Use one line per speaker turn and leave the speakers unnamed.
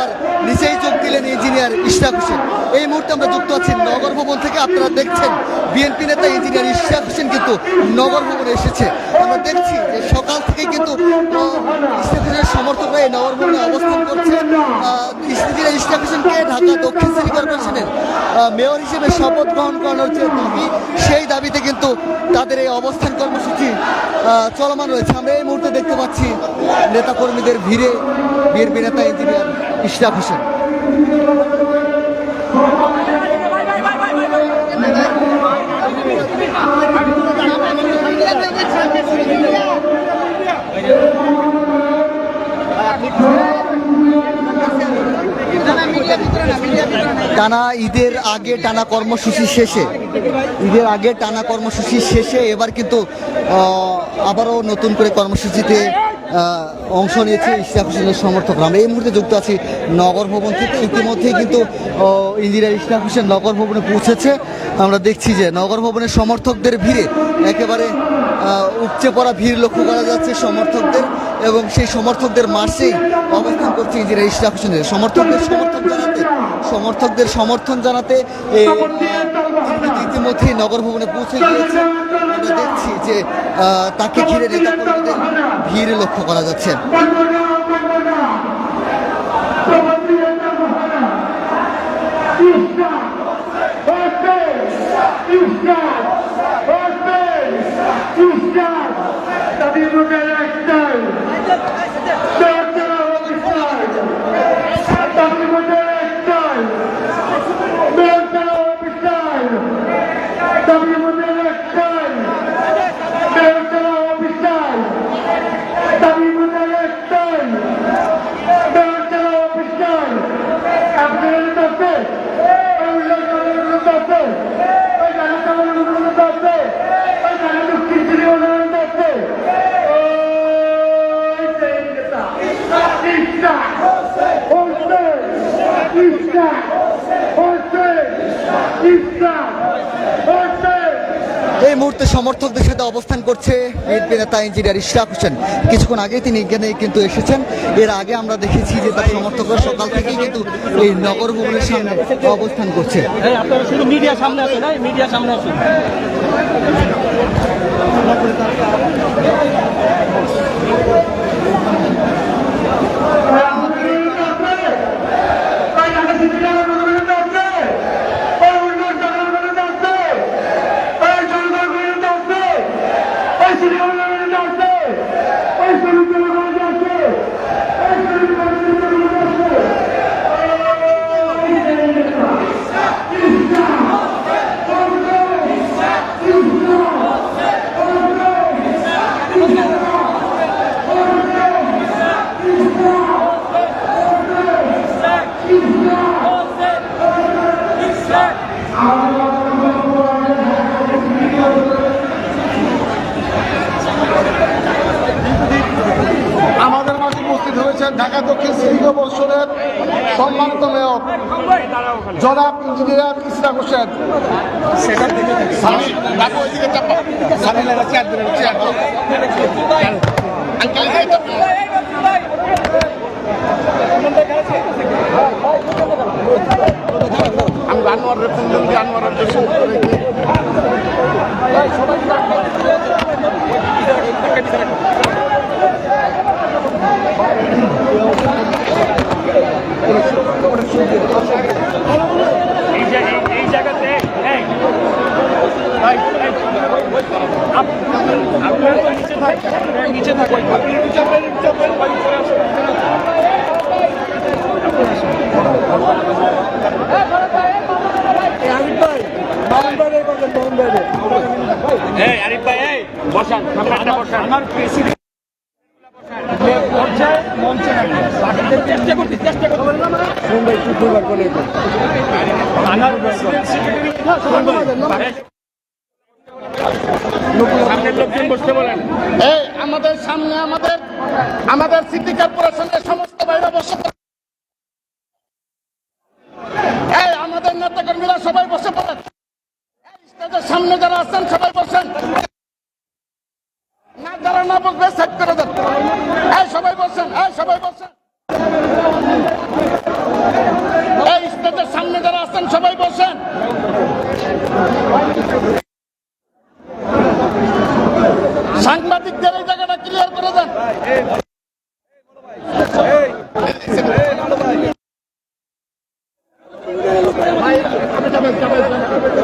আবার নিচেই যোগ দিলেন ইঞ্জিনিয়ার ইশরাক হোসেন। এই মুহূর্তে আমরা যুক্ত আছি নগর ভবন থেকে, আপনারা দেখছেন বিএনপি নেতা ইঞ্জিনিয়ার ইশরাক হোসেন কিন্তু নগর ভবনে এসেছে। আমরা দেখছি যে সকাল থেকে কিন্তু ইশরাক হোসেনের সমর্থকরা এই নগর ভবনে অবস্থান করছে। ইঞ্জিনিয়ার ইশরাক হোসেনকে ঢাকা দক্ষিণ সিটি কর্পোরেশনের মেয়র হিসেবে শপথ গ্রহণ করানোর যে দাবি। সেই দাবিতে কিন্তু তাদের এই অবস্থান কর্মসূচি চলমান রয়েছে। আমরা এই মুহূর্তে দেখতে পাচ্ছি নেতাকর্মীদের ভিড়ে বিএনপি নেতা ইঞ্জিনিয়ার ইশরাক হোসেন। টানা ঈদের আগে টানা কর্মসূচি শেষে, ঈদের আগে টানা কর্মসূচি শেষে এবার কিন্তু আবারও নতুন করে কর্মসূচিতে অংশ নিয়েছে ইশরাক হোসেনের সমর্থকরা। আমরা এই মুহূর্তে যুক্ত আছি নগর ভবন থেকে। ইতিমধ্যেই কিন্তু ইন্দিরা ইশতিয়াক হোসেন নগর ভবনে পৌঁছেছে। আমরা দেখছি যে নগর ভবনের সমর্থকদের ভিড়ে একেবারে উপচে পড়া ভিড় লক্ষ্য করা যাচ্ছে সমর্থকদের এবং সেই সমর্থকদের মার্চেই অবস্থান করছে ইঞ্জিনিয়ার ইশরাক হোসেনের সমর্থকদের সমর্থন জানাতে, সমর্থকদের সমর্থন জানাতে ইতিমধ্যেই নগর ভবনে পৌঁছে গিয়েছে আমরা দেখছি যে তাকে ঘিরে নেতাকর্মীদের ভিড় লক্ষ্য করা যাচ্ছে। Stop your এই মুহূর্তে সমর্থকদের সাথে অবস্থান করছে বিএনপি নেতা ইঞ্জিনিয়ার ইশরাক হোসেন। কিছুক্ষণ আগে তিনি এখানে কিন্তু এসেছেন। এর আগে আমরা দেখেছি যে তার সমর্থকরা সকাল থেকেই কিন্তু এই নগর ভবনের সামনে অবস্থান করছে।
শুধু মিডিয়া সামনে মিডিয়া সামনে
আমাদের মাঝে উপস্থিত হয়েছেন ঢাকা সিটি কর্পোরেশনের সম্মানিত মেয়র জনাব ইঞ্জিনিয়ার ইসরাক হোসেন আমি
বলেন।
প্রেসিডেন্ট আমাদের সামনে আমাদের আমাদের সিটি কর্পোরেশনের সমস্ত বাইরে বসে পড়ে। এই আমাদের নেতা কর্মীরা সবাই বসে পড়েন এই স্টেজের সামনে যারা আছেন সবাই বসেন না যারা না বসবে সেট করে দেন এই সবাই বসেন এই সবাই বসেন সাংবাদিকদের এই জায়গাটা ক্লিয়ার করে দেন
সবার